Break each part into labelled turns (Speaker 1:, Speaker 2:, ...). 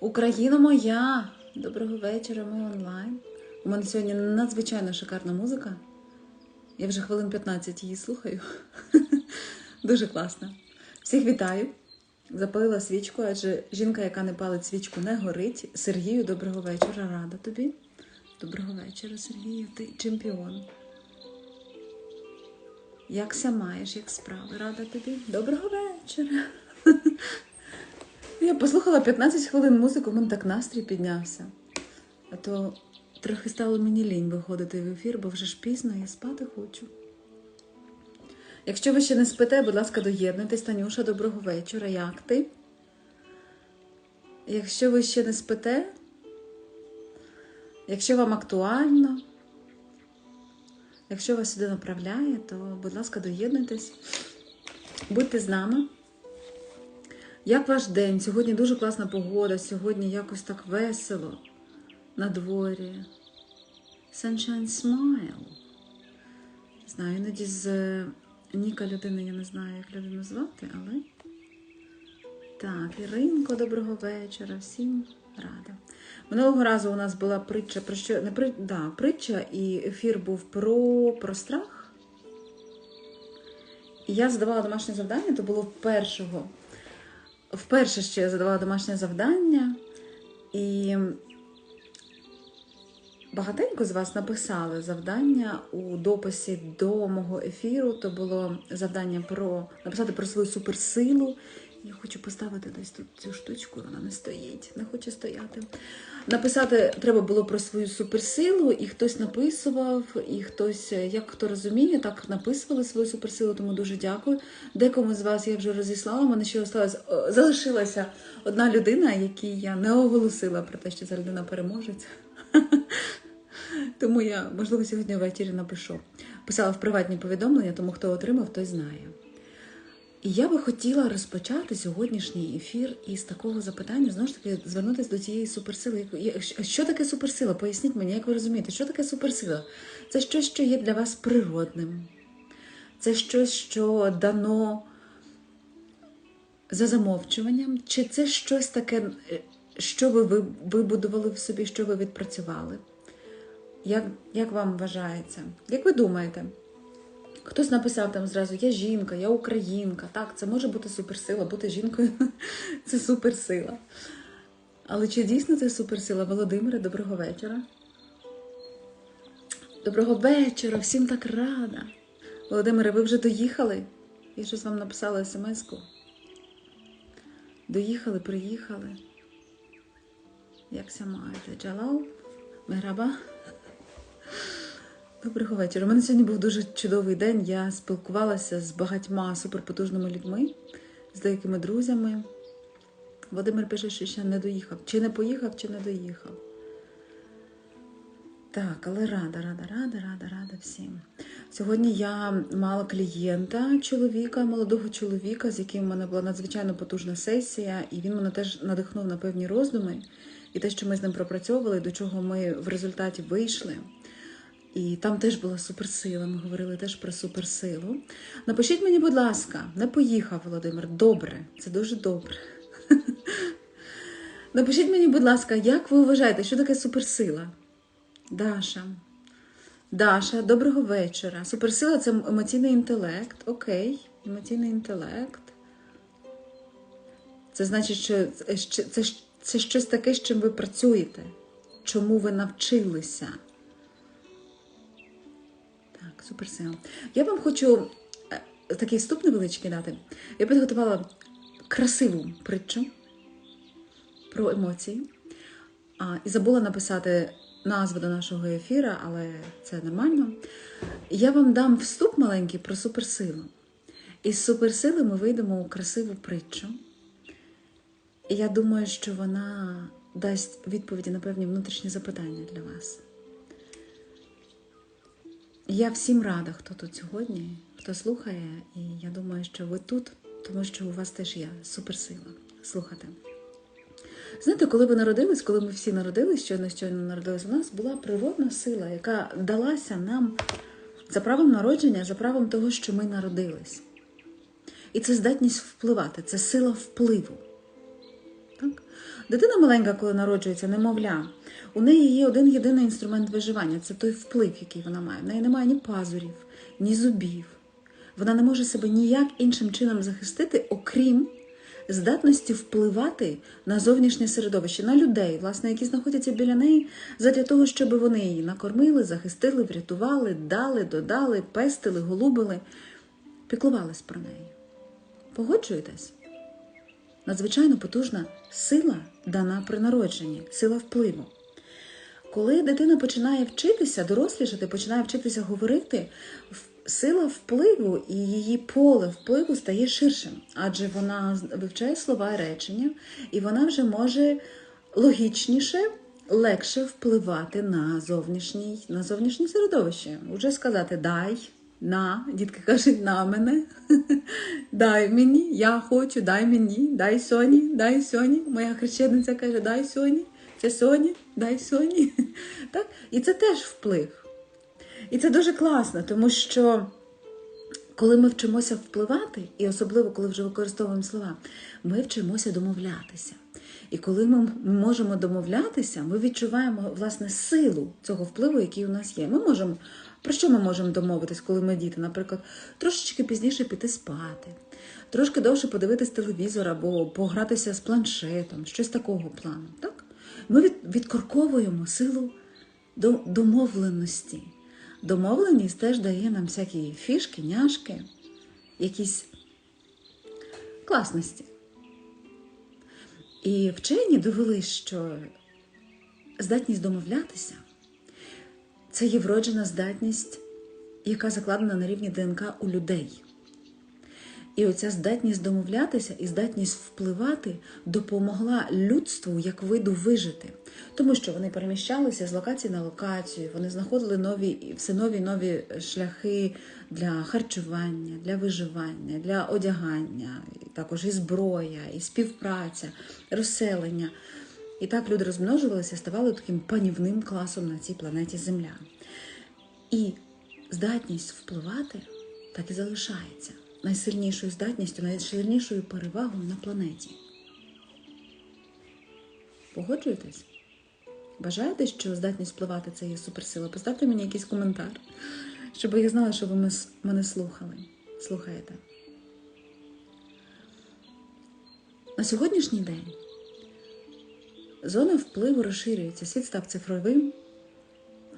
Speaker 1: Україна моя! Доброго вечора, ми онлайн. У мене сьогодні надзвичайно шикарна музика. Я вже хвилин 15 її слухаю. Дуже класно. Всіх вітаю. Запалила свічку, адже жінка, яка не палить свічку, не горить. Сергію, доброго вечора. Рада тобі. Доброго вечора, Сергію. Ти чемпіон. Якся маєш, як справи? Рада тобі. Доброго вечора. Я послухала 15 хвилин музику, в мене так настрій піднявся. А то трохи стало мені лінь виходити в ефір, бо вже ж пізно, я спати хочу. Якщо ви ще не спите, будь ласка, доєднуйтесь. Танюша, доброго вечора. Як ти? Якщо ви ще не спите, якщо вам актуально, якщо вас сюди направляє, то, будь ласка, доєднуйтесь. Будьте з нами. Як ваш день? Сьогодні дуже класна погода, сьогодні якось так весело на дворі. Sunshine Smile. Знаю, іноді з е, Ніка людини, я не знаю, як людину звати, але. Так, Іринко, доброго вечора, всім рада. Минулого разу у нас була притча про що. Не при... да, притча, і ефір був про, про страх. І я задавала домашнє завдання, то було першого вперше ще я задавала домашнє завдання, і багатенько з вас написали завдання у дописі до мого ефіру. То було завдання про написати про свою суперсилу. Я хочу поставити десь тут цю штучку, вона не стоїть, не хоче стояти. Написати треба було про свою суперсилу, і хтось написував, і хтось, як хто розуміє, так написували свою суперсилу, тому дуже дякую. Декому з вас я вже розіслала. Мене ще осталась, о, залишилася одна людина, якій я не оголосила про те, що ця людина переможець. Тому я, можливо, сьогодні ввечері напишу. Писала в приватні повідомлення, тому хто отримав, той знає. І я би хотіла розпочати сьогоднішній ефір із такого запитання, знову ж таки, звернутися до цієї суперсили. Що таке суперсила? Поясніть мені, як ви розумієте, що таке суперсила? Це щось, що є для вас природним. Це щось, що дано за замовчуванням, чи це щось таке, е, що ви ви- вибудували в собі, що ви відпрацювали? Як, як вам вважається? Як ви думаєте? Хтось написав там зразу: я жінка, я українка. Так, це може бути суперсила, бути жінкою це суперсила. Але чи дійсно це суперсила? Володимире, доброго вечора. Доброго вечора, всім так рада. Володимире, ви вже доїхали? Я щось вам написала смс-ку. Доїхали, приїхали. Якся маєте? Джалал? Мераба? Доброго вечора. У мене сьогодні був дуже чудовий день. Я спілкувалася з багатьма суперпотужними людьми, з деякими друзями. Володимир пише, що ще не доїхав. Чи не поїхав, чи не доїхав. Так, але рада, рада, рада, рада, рада всім. Сьогодні я мала клієнта, чоловіка, молодого чоловіка, з яким в мене була надзвичайно потужна сесія, і він мене теж надихнув на певні роздуми. І те, що ми з ним пропрацьовували, до чого ми в результаті вийшли. І там теж була суперсила. Ми говорили теж про суперсилу. Напишіть мені, будь ласка, не поїхав Володимир. Добре, це дуже добре. Напишіть мені, будь ласка, як ви вважаєте, що таке суперсила? Даша. Даша, доброго вечора. Суперсила це емоційний інтелект. Окей, емоційний інтелект. Це значить, що це, це, це щось таке, з чим ви працюєте, чому ви навчилися. Суперсила. Я вам хочу е, такий вступ невеличкий дати. Я підготувала красиву притчу про емоції. А, і забула написати назву до нашого ефіра, але це нормально. Я вам дам вступ маленький про суперсилу. Із суперсили ми вийдемо у красиву притчу. І я думаю, що вона дасть відповіді на певні внутрішні запитання для вас. Я всім рада, хто тут сьогодні, хто слухає, і я думаю, що ви тут, тому що у вас теж є суперсила. Слухайте. Знаєте, коли ви народились, коли ми всі народились, щойно щойно народились, у нас була природна сила, яка далася нам за правом народження, за правом того, що ми народились. І це здатність впливати, це сила впливу. Дитина маленька, коли народжується, немовля, у неї є один єдиний інструмент виживання це той вплив, який вона має. В неї немає ні пазурів, ні зубів. Вона не може себе ніяк іншим чином захистити, окрім здатності впливати на зовнішнє середовище, на людей, власне, які знаходяться біля неї, задля того, щоб вони її накормили, захистили, врятували, дали, додали, пестили, голубили, піклувались про неї. Погоджуєтесь? Надзвичайно потужна сила дана при народженні, сила впливу. Коли дитина починає вчитися, дорослішати, починає вчитися говорити, сила впливу і її поле впливу стає ширшим, адже вона вивчає слова і речення, і вона вже може логічніше, легше впливати на зовнішній, на зовнішнє середовище. Уже сказати дай, на, дітки кажуть, на мене, дай мені, я хочу, дай мені, дай Соні, дай Соні. Моя хрещениця каже, дай Соні, це Соні, дай Соні. Так? І це теж вплив. І це дуже класно, тому що коли ми вчимося впливати, і особливо коли вже використовуємо слова, ми вчимося домовлятися. І коли ми можемо домовлятися, ми відчуваємо власне силу цього впливу, який у нас є. Ми можемо про що ми можемо домовитись, коли ми діти, наприклад, трошечки пізніше піти спати, трошки довше подивитись телевізор або погратися з планшетом, щось такого плану. Так? Ми від, відкорковуємо силу до домовленості. Домовленість теж дає нам всякі фішки, няшки, якісь класності. І вчені довели, що здатність домовлятися це є вроджена здатність, яка закладена на рівні ДНК у людей. І оця здатність домовлятися і здатність впливати допомогла людству як виду вижити, тому що вони переміщалися з локації на локацію, вони знаходили нові все нові нові шляхи для харчування, для виживання, для одягання, також і зброя, і співпраця, розселення. І так люди розмножувалися, ставали таким панівним класом на цій планеті Земля. І здатність впливати так і залишається найсильнішою здатністю, найсильнішою перевагою на планеті. Погоджуєтесь? Бажаєте, що здатність впливати це є суперсила? Поставте мені якийсь коментар, щоб я знала, що ви мене слухали. Слухаєте. На сьогоднішній день зона впливу розширюється. Світ став цифровим.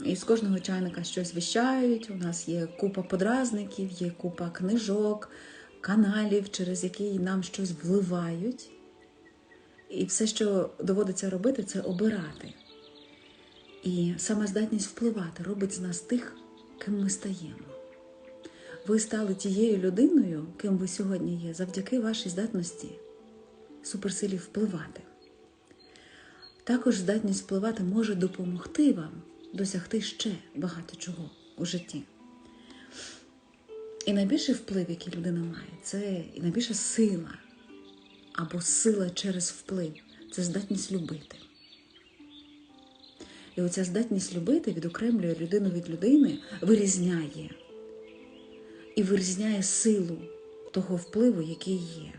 Speaker 1: І з кожного чайника щось віщають. У нас є купа подразників, є купа книжок, каналів, через які нам щось вливають. І все, що доводиться робити, це обирати. І саме здатність впливати робить з нас тих, ким ми стаємо. Ви стали тією людиною, ким ви сьогодні є, завдяки вашій здатності суперсилі впливати. Також здатність впливати може допомогти вам досягти ще багато чого у житті. І найбільший вплив, який людина має, це і найбільша сила або сила через вплив це здатність любити. І оця здатність любити відокремлює людину від людини, вирізняє і вирізняє силу того впливу, який є,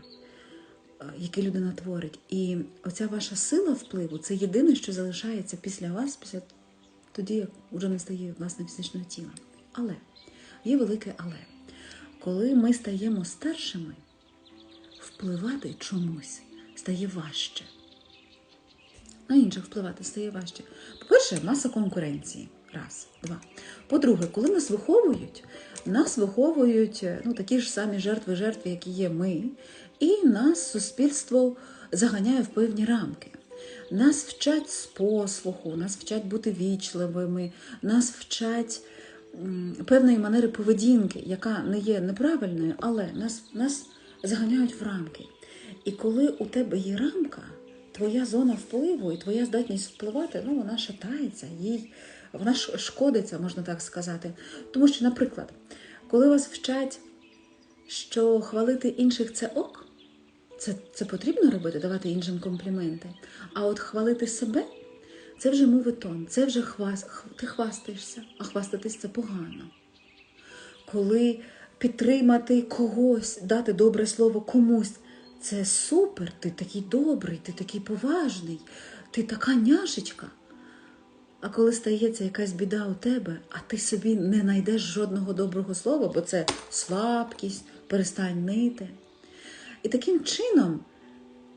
Speaker 1: який людина творить. І оця ваша сила впливу це єдине, що залишається після вас, після тоді, як вже не стає власне фізичного тіла. Але є велике але. Коли ми стаємо старшими, впливати чомусь стає важче. На інших впливати стає важче. По-перше, маса конкуренції. Раз, два. По-друге, коли нас виховують, нас виховують ну, такі ж самі жертви, жертви, які є ми, і нас суспільство заганяє в певні рамки. Нас вчать з послуху, нас вчать бути вічливими, нас вчать певної манери поведінки, яка не є неправильною, але нас, нас заганяють в рамки. І коли у тебе є рамка, твоя зона впливу і твоя здатність впливати, ну вона шатається, їй вона шкодиться, можна так сказати. Тому що, наприклад, коли вас вчать, що хвалити інших це ок, це, це потрібно робити, давати іншим компліменти. А от хвалити себе це вже мовитон, це вже хвас, ти хвастаєшся, а хвастатись це погано. Коли підтримати когось, дати добре слово комусь, це супер, ти такий добрий, ти такий поважний, ти така няшечка. А коли стається якась біда у тебе, а ти собі не знайдеш жодного доброго слова, бо це слабкість, перестань нити. І таким чином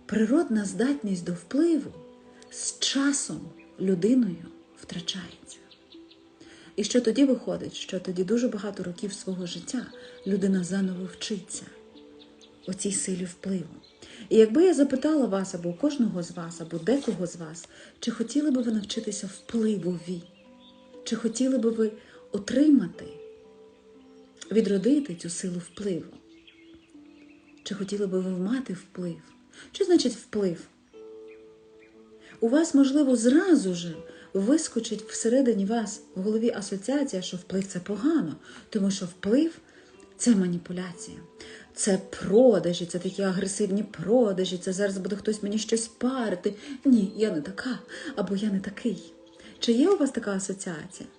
Speaker 1: природна здатність до впливу з часом людиною втрачається. І що тоді виходить, що тоді дуже багато років свого життя людина заново вчиться у цій силі впливу. І якби я запитала вас або кожного з вас, або декого з вас, чи хотіли би ви навчитися впливові, чи хотіли би ви отримати, відродити цю силу впливу? Чи хотіли би ви мати вплив? Що значить вплив? У вас, можливо, зразу же вискочить всередині вас в голові асоціація, що вплив це погано, тому що вплив це маніпуляція, це продажі, це такі агресивні продажі, це зараз буде хтось мені щось парити. Ні, я не така, або я не такий. Чи є у вас така асоціація?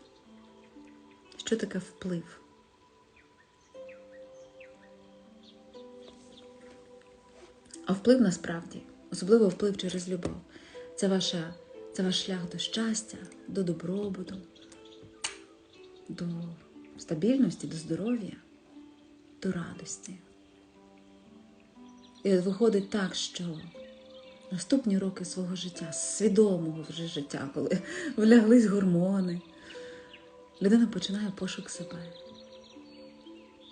Speaker 1: Що таке вплив? А вплив насправді, особливо вплив через любов, це, ваша, це ваш шлях до щастя, до добробуту, до стабільності, до здоров'я, до радості. І виходить так, що наступні роки свого життя, свідомого вже життя, коли вляглись гормони, людина починає пошук себе.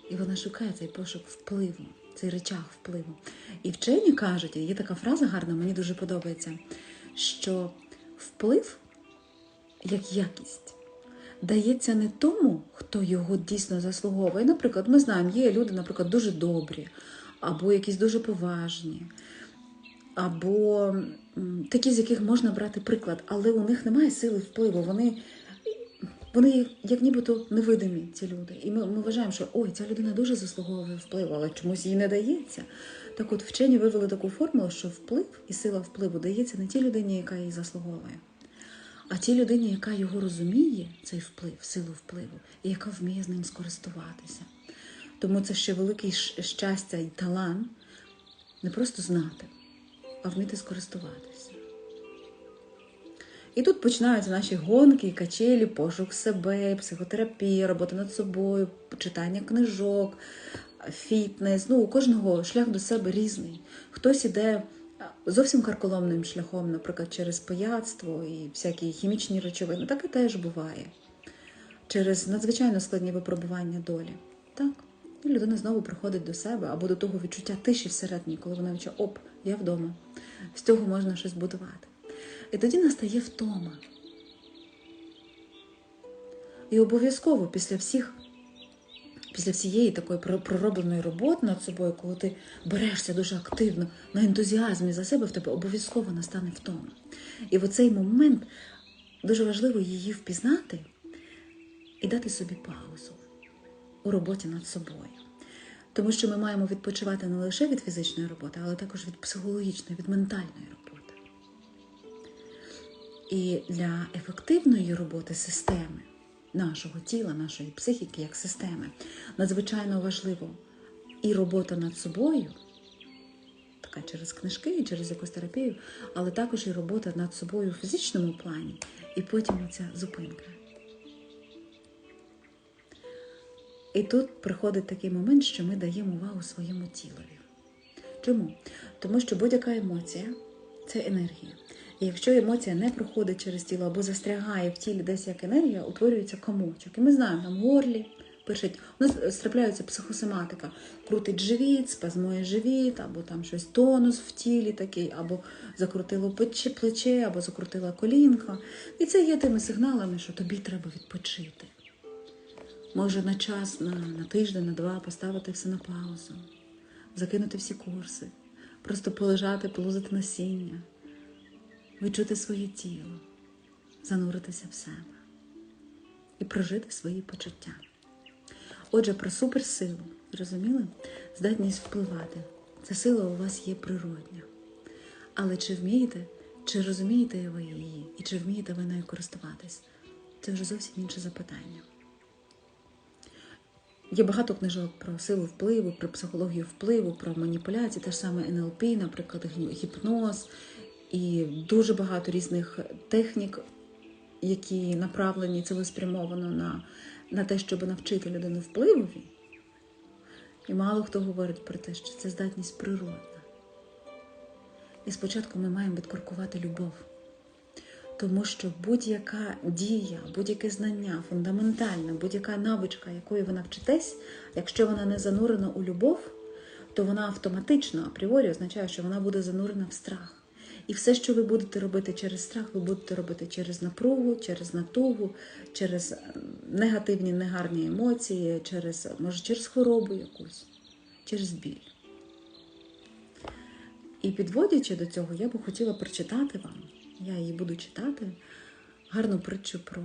Speaker 1: І вона шукає цей пошук впливу, цей речах впливу. І вчені кажуть, є така фраза гарна, мені дуже подобається, що вплив як якість дається не тому, хто його дійсно заслуговує. Наприклад, ми знаємо, є люди, наприклад, дуже добрі, або якісь дуже поважні, або такі, з яких можна брати приклад, але у них немає сили впливу. Вони вони як нібито невидимі, ці люди. І ми, ми вважаємо, що ой, ця людина дуже заслуговує впливу, але чомусь їй не дається. Так от вчені вивели таку формулу, що вплив і сила впливу дається не тій людині, яка її заслуговує, а тій людині, яка його розуміє, цей вплив, силу впливу, і яка вміє з ним скористуватися. Тому це ще велике щастя і талант не просто знати, а вміти скористуватися. І тут починаються наші гонки, качелі, пошук себе, психотерапія, робота над собою, читання книжок, фітнес. Ну, у кожного шлях до себе різний. Хтось іде зовсім карколомним шляхом, наприклад, через пияцтво і всякі хімічні речовини. Так і теж буває. Через надзвичайно складні випробування долі. Так. І людина знову приходить до себе або до того відчуття тиші всередині, коли вона відчує, оп, я вдома. З цього можна щось будувати. І тоді настає втома. І обов'язково після всіх, після всієї такої проробленої роботи над собою, коли ти берешся дуже активно на ентузіазмі за себе, в тебе обов'язково настане втома. І в оцей момент дуже важливо її впізнати і дати собі паузу у роботі над собою. Тому що ми маємо відпочивати не лише від фізичної роботи, але також від психологічної, від ментальної роботи. І для ефективної роботи системи нашого тіла, нашої психіки як системи надзвичайно важливо і робота над собою, така через книжки, і через якусь терапію, але також і робота над собою в фізичному плані, і потім ця зупинка. І тут приходить такий момент, що ми даємо увагу своєму тілові. Чому? Тому що будь-яка емоція це енергія. І якщо емоція не проходить через тіло або застрягає в тілі десь як енергія, утворюється комочок. І ми знаємо, там в горлі пишуть, у нас трапляється психосоматика, крутить живіт, спазмує живіт, або там щось тонус в тілі такий, або закрутило плече, або закрутила колінка. І це є тими сигналами, що тобі треба відпочити. Може на час, на, на тиждень, на два поставити все на паузу, закинути всі курси, просто полежати, полузати насіння, відчути своє тіло, зануритися в себе і прожити свої почуття. Отже, про суперсилу, зрозуміли? Здатність впливати. Ця сила у вас є природня. Але чи вмієте, чи розумієте ви її, і чи вмієте ви нею користуватись? Це вже зовсім інше запитання. Є багато книжок про силу впливу, про психологію впливу, про маніпуляції, те ж саме НЛП, наприклад, гі- гіпноз, і дуже багато різних технік, які направлені цілеспрямовано на, на те, щоб навчити людину впливові. І мало хто говорить про те, що це здатність природна. І спочатку ми маємо відкоркувати любов. Тому що будь-яка дія, будь-яке знання, фундаментальна, будь-яка навичка, якої ви навчитесь, якщо вона не занурена у любов, то вона автоматично апріорі означає, що вона буде занурена в страх. І все, що ви будете робити через страх, ви будете робити через напругу, через натугу, через негативні, негарні емоції, через, може, через хворобу якусь, через біль. І підводячи до цього, я би хотіла прочитати вам, я її буду читати, гарну притчу про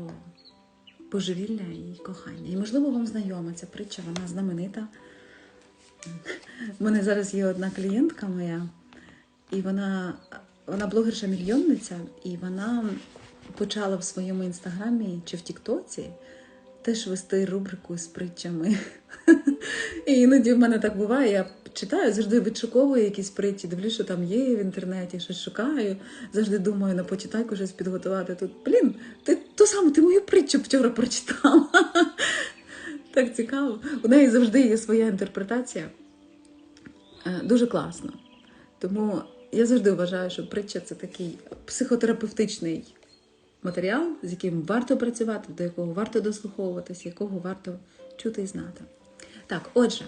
Speaker 1: божевілля і кохання. І, можливо, вам знайома ця притча, вона знаменита. У мене зараз є одна клієнтка моя, і вона, вона блогерша-мільйонниця, і вона почала в своєму інстаграмі чи в Тіктоці теж вести рубрику з притчами. І іноді в мене так буває, я читаю, завжди відшуковую якісь притчі, дивлюсь, що там є в інтернеті, щось шукаю. Завжди думаю на почитайку щось підготувати. Тут, блін, ти ту саму, ти мою притчу вчора прочитала. Так цікаво. У неї завжди є своя інтерпретація. Е, Дуже класно. Тому я завжди вважаю, що притча це такий психотерапевтичний матеріал, з яким варто працювати, до якого варто дослуховуватися, якого варто чути і знати. Так, отже,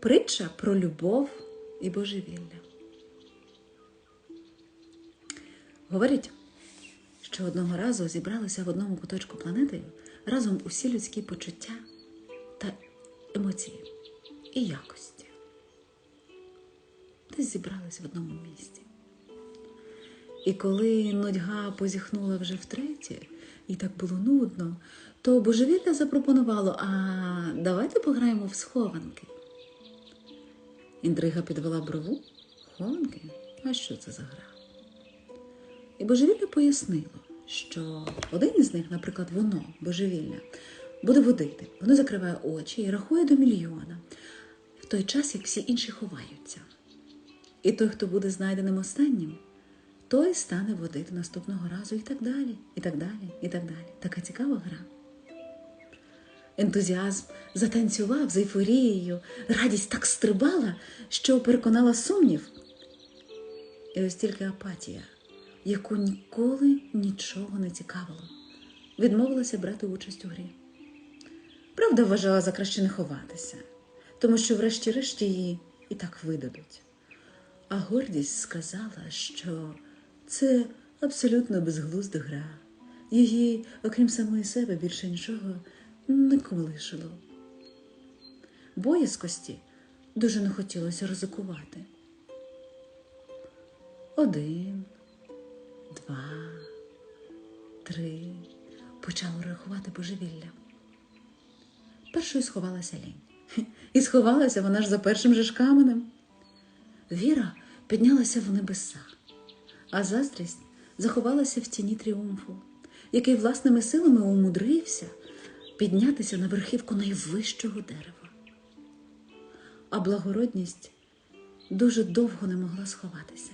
Speaker 1: притча про любов і божевілля. Говорять, що одного разу зібралися в одному куточку планети разом усі людські почуття та емоції і якості. Десь зібрались в одному місці. І коли нудьга позіхнула вже втретє, і так було нудно, то божевілля запропонувало: а давайте пограємо в схованки. Інтрига підвела брову. Схованки? А що це за гра? І божевілля пояснило, що один із них, наприклад, воно, божевілля, буде водити. Воно закриває очі і рахує до мільйона в той час, як всі інші ховаються. І той, хто буде знайденим останнім, той стане водити наступного разу і так далі, і так далі, і так далі. Така цікава гра. Ентузіазм затанцював з ейфорією, радість так стрибала, що переконала сумнів. І ось тільки апатія, яку ніколи нічого не цікавило, відмовилася брати участь у грі. Правда, вважала за краще не ховатися, тому що, врешті-решт, її і так видадуть. А гордість сказала, що це абсолютно безглузда гра. Її, окрім самої себе, більше нічого не колишило. Боязкості дуже не хотілося ризикувати. Один, два, три. Почало рахувати божевілля. Першою сховалася лінь. І сховалася вона ж за першим же ж каменем. Віра піднялася в небеса, а заздрість заховалася в тіні тріумфу, який власними силами умудрився піднятися на верхівку найвищого дерева. А благородність дуже довго не могла сховатися,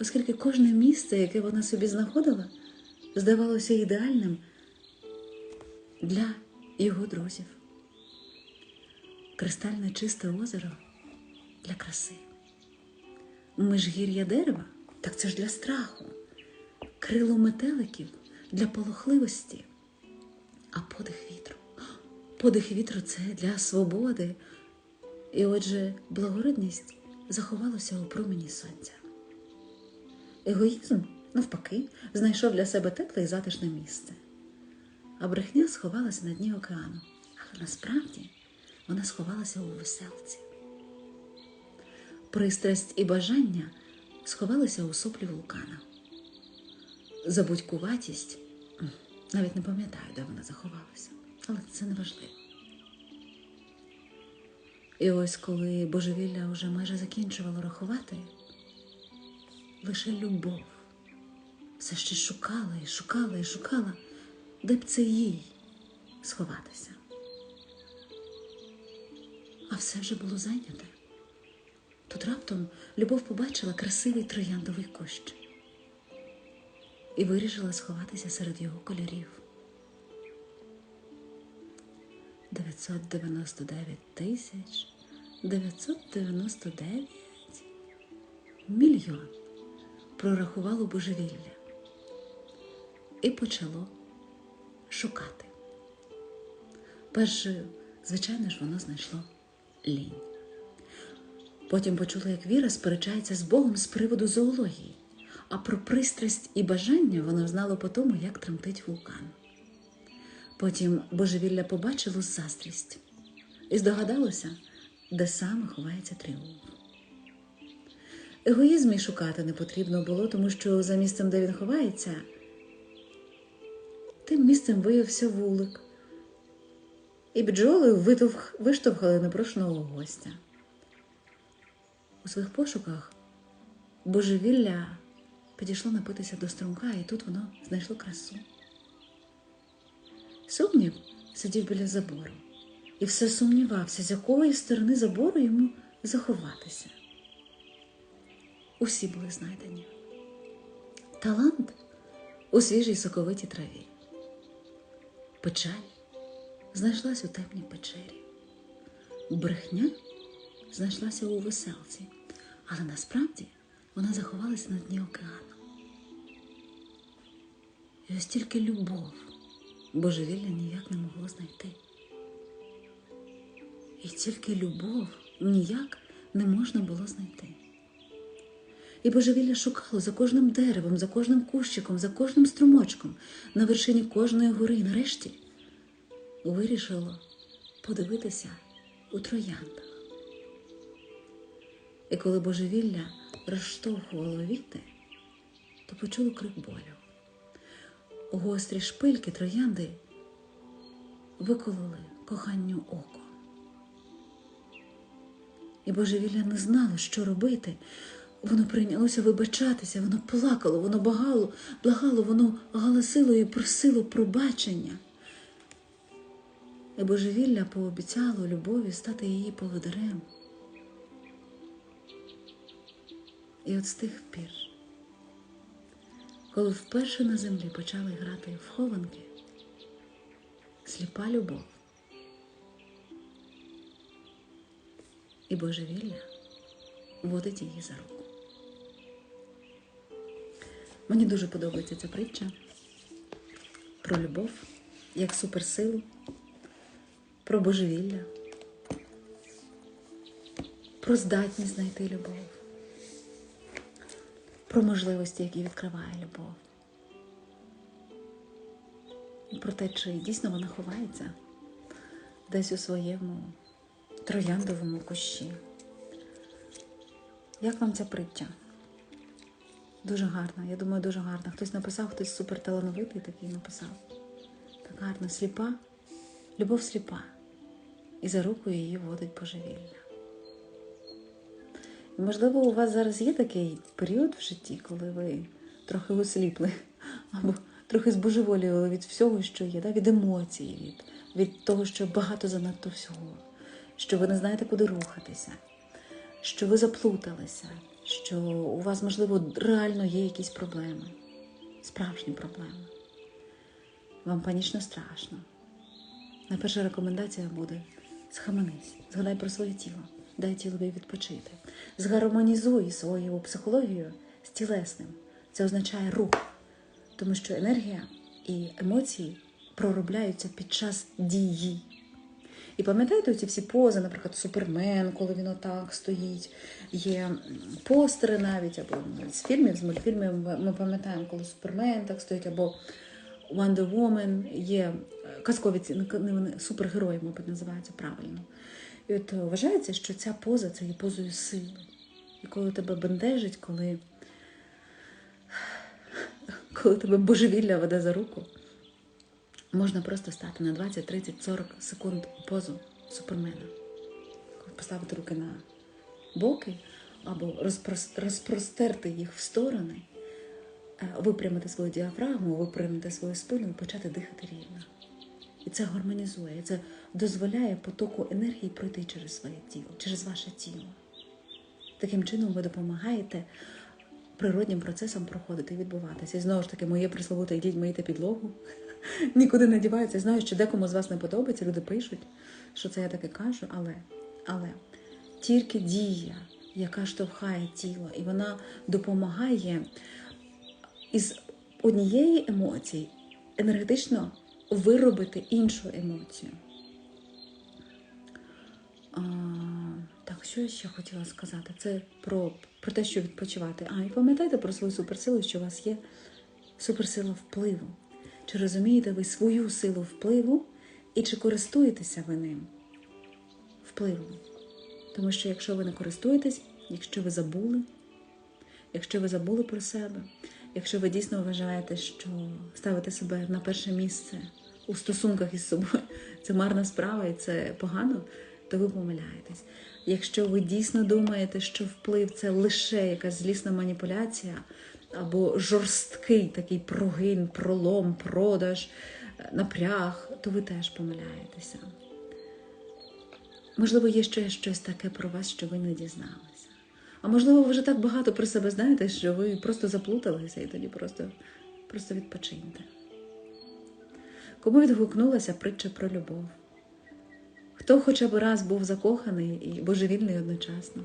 Speaker 1: оскільки кожне місце, яке вона собі знаходила, здавалося ідеальним для його друзів. Кристальне чисте озеро для краси. Межгір'я дерева так це ж для страху, крило метеликів для полохливості, а подих вітру. Подих вітру це для свободи. І отже, благородність заховалася у промені сонця. Егоїзм, навпаки, знайшов для себе тепле і затишне місце. А брехня сховалася на дні океану, але насправді вона сховалася у веселці. Пристрасть і бажання сховалися у соплі вулкана. Забудькуватість навіть не пам'ятаю, де вона заховалася, але це не важливо. І ось коли божевілля вже майже закінчувало рахувати, лише любов все ще шукала і шукала і шукала, де б це їй сховатися. а все вже було зайняте. Тут раптом Любов побачила красивий трояндовий кущ і вирішила сховатися серед його кольорів. 999 тисяч 999 мільйон прорахувало божевілля і почало шукати. Першою, звичайно ж, воно знайшло лінь. Потім почула, як Віра сперечається з Богом з приводу зоології, а про пристрасть і бажання вона знала по тому, як тремтить вулкан. Потім божевілля побачило заздрість і здогадалося, де саме ховається тріумф. Егоїзм і шукати не потрібно було, тому що за місцем, де він ховається, тим місцем виявився вулик, і бджоли витовх, виштовхали непрошеного гостя. У своїх пошуках божевілля підійшло напитися до струмка, і тут воно знайшло красу. Сумнів сидів біля забору і все сумнівався, з якої сторони забору йому заховатися. Усі були знайдені. Талант у свіжій соковитій траві. Печаль знайшлась у темній печері. Брехня знайшлася у веселці, але насправді вона заховалася на дні океану. І ось тільки любов божевілля ніяк не могло знайти. І тільки любов ніяк не можна було знайти. І божевілля шукало за кожним деревом, за кожним кущиком, за кожним струмочком, на вершині кожної гори, і нарешті вирішило подивитися у трояндах. І коли божевілля розштовхувало віти, то почуло крик болю. Гострі шпильки троянди викололи коханню око. І божевілля не знало, що робити. Воно прийнялося вибачатися, воно плакало, воно багало, благало, воно галасило і просило пробачення. І божевілля пообіцяло любові стати її поводарем. І от з тих пір, коли вперше на землі почали грати в хованки, сліпа любов і божевілля водить її за руку. Мені дуже подобається ця притча про любов як суперсилу, про божевілля, про здатність знайти любов, про можливості, які відкриває любов. І про те, чи дійсно вона ховається десь у своєму трояндовому кущі. Як вам ця притча? Дуже гарна, я думаю, дуже гарна. Хтось написав, хтось суперталановитий такий написав. Так гарно, сліпа, любов сліпа. І за руку її водить божевілля. Можливо, у вас зараз є такий період в житті, коли ви трохи осліпли, або трохи збожеволіли від всього, що є, да? від емоцій, від, від того, що багато занадто всього, що ви не знаєте, куди рухатися, що ви заплуталися, що у вас, можливо, реально є якісь проблеми, справжні проблеми. Вам панічно страшно. Найперша рекомендація буде схаменись, згадай про своє тіло, дай тілові відпочити. Згармонізуй свою психологію з тілесним. Це означає рух, тому що енергія і емоції проробляються під час дії. І пам'ятаєте ці всі пози, наприклад, Супермен, коли він отак стоїть, є постери навіть, або з фільмів, з мультфільмів ми пам'ятаємо, коли Супермен так стоїть, або Wonder Woman, є казкові ці не вони супергерої, мабуть, називаються правильно. І от вважається, що ця поза це є позою сили. І коли тебе бентежить, коли, коли тебе божевілля веде за руку, можна просто стати на 20, 30, 40 секунд позу супермена. Поставити руки на боки або розпростерти їх в сторони, е, випрямити свою діафрагму, випрямити свою спину і почати дихати рівно. І це гармонізує, це дозволяє потоку енергії пройти через своє тіло, через ваше тіло. Таким чином ви допомагаєте природнім процесам проходити і відбуватися. І знову ж таки, моє присловуте йдіть мийте підлогу. Нікуди не дівається. Я знаю, що декому з вас не подобається, люди пишуть, що це я таке кажу, але, але тільки дія, яка штовхає тіло, і вона допомагає із однієї емоції енергетично виробити іншу емоцію. А, так, що я ще хотіла сказати? Це про, про те, що відпочивати. А, і пам'ятайте про свою суперсилу, що у вас є суперсила впливу. Чи розумієте ви свою силу впливу і чи користуєтеся ви ним впливом? Тому що якщо ви не користуєтесь, якщо ви забули, якщо ви забули про себе, якщо ви дійсно вважаєте, що ставити себе на перше місце у стосунках із собою це марна справа і це погано, то ви помиляєтесь. Якщо ви дійсно думаєте, що вплив це лише якась злісна маніпуляція або жорсткий такий прогин, пролом, продаж, напряг, то ви теж помиляєтеся. Можливо, є ще щось таке про вас, що ви не дізналися. А можливо, ви вже так багато про себе знаєте, що ви просто заплуталися і тоді просто, просто відпочиньте. Кому відгукнулася притча про любов? Хто хоча б раз був закоханий і божевільний одночасно?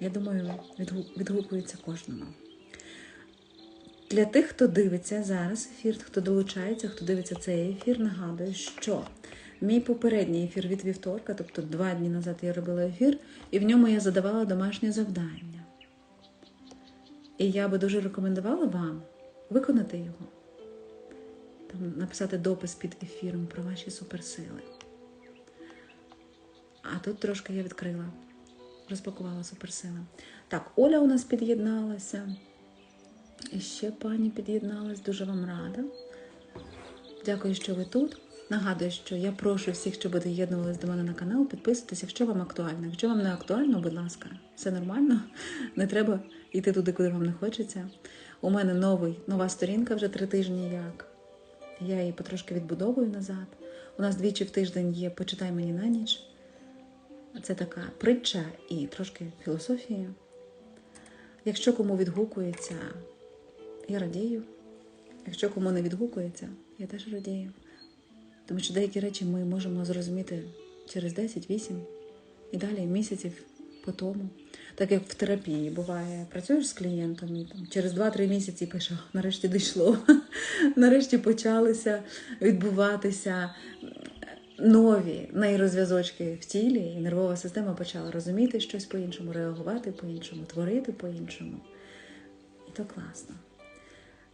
Speaker 1: Я думаю, відгу- відгукується кожному. Для тих, хто дивиться зараз ефір, хто долучається, хто дивиться цей ефір, нагадую, що мій попередній ефір від вівторка, тобто два дні назад я робила ефір, і в ньому я задавала домашнє завдання. І я би дуже рекомендувала вам виконати його. Там написати допис під ефіром про ваші суперсили. А тут трошки я відкрила, розпакувала суперсили. Так, Оля у нас під'єдналася. І ще пані під'єдналась, дуже вам рада. Дякую, що ви тут. Нагадую, що я прошу всіх, що ви доєднувалися до мене на канал, підписуйтесь, якщо вам актуально. Якщо вам не актуально, будь ласка, все нормально. Не треба йти туди, куди вам не хочеться. У мене новий, нова сторінка вже три тижні як. Я її потрошки відбудовую назад. У нас двічі в тиждень є Почитай мені на ніч. Це така притча і трошки філософія. Якщо кому відгукується, я радію. Якщо кому не відгукується, я теж радію. Тому що деякі речі ми можемо зрозуміти через 10, 8 і далі місяців по тому. Так як в терапії буває, працюєш з клієнтом і там через 2-3 місяці пише, нарешті дійшло, нарешті почалися відбуватися нові нейрозв'язочки в тілі, і нервова система почала розуміти щось по-іншому, реагувати по-іншому, творити по-іншому. І то класно.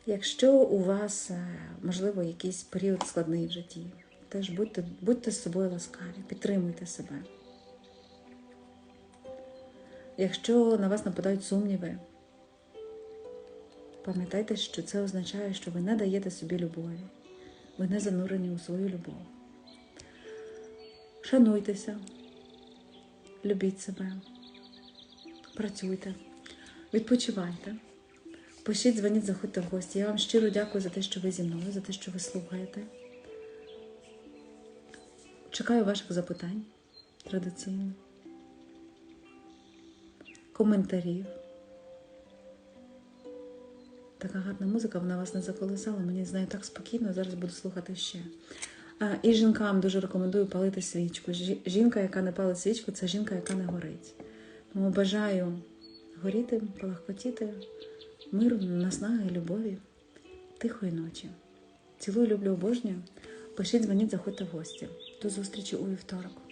Speaker 1: Якщо у вас, е, можливо, якийсь період складний в житті, теж будьте, будьте з собою ласкаві, підтримуйте себе. Якщо на вас нападають сумніви, пам'ятайте, що це означає, що ви не даєте собі любові, ви не занурені у свою любов. Шануйтеся, любіть себе, працюйте, відпочивайте. Пишіть, дзвоніть, заходьте в гості. Я вам щиро дякую за те, що ви зі мною, за те, що ви слухаєте. Чекаю ваших запитань традиційно, коментарів. Така гарна музика, вона вас не заколисала. Мені з нею так спокійно, зараз буду слухати ще. А, І жінкам дуже рекомендую палити свічку. Жінка, яка не палить свічку, це жінка, яка не горить. Тому бажаю горіти, полагкотіти, миру, наснаги, любові, тихої ночі. Цілую, люблю, обожнюю. Пишіть, дзвоніть, заходьте в гості. До зустрічі у вівторок.